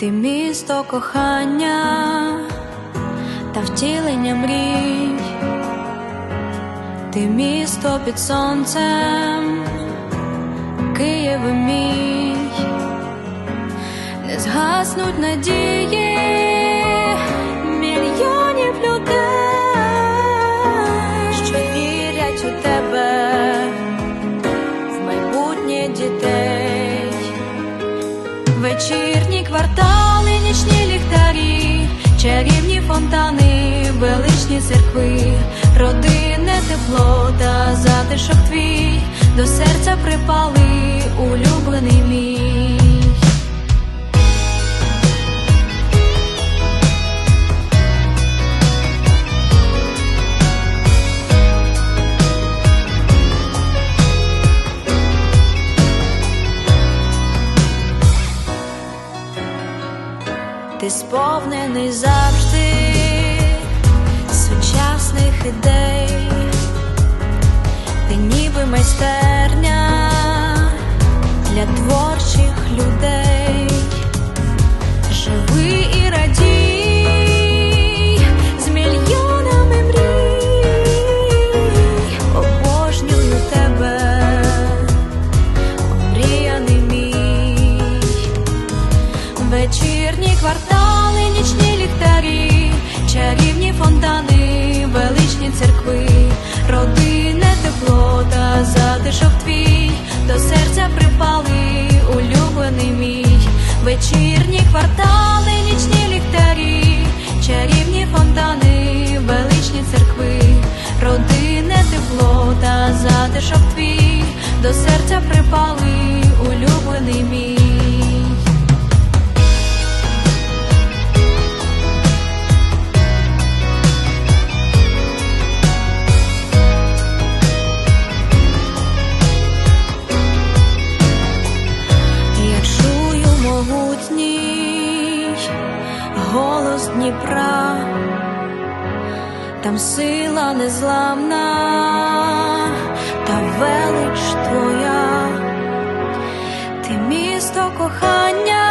ти місто кохання та втілення мрій, ти місто під сонцем, Київ мій, не згаснуть надії мільйонів людей, що вірять у тебе в дітей. Вечірні ліхтарі, чарівні фонтани, величні церкви, родинне тепло та затишок твій, до серця припали улюблений мій. Ти сповнений завжди Вечірні квартали, нічні ліхтарі, чарівні фонтани, величні церкви, родинне тепло та затишок твій, до серця припали улюблений мій. Вечірні квартали, нічні ліхтарі, чарівні фонтани, величні церкви, родинне тепло та затишок твій, до серця припали улюблений мій. Могутній голос Дніпра, там сила незламна. Та велич твоя, ти місто кохання.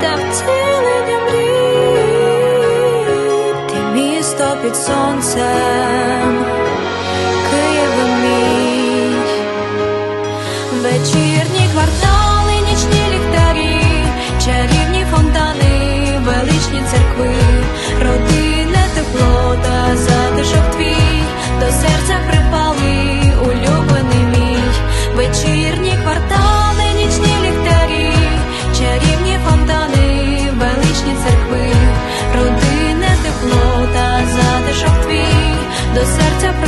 Та втілення мрій, ти місто під сонцем, serca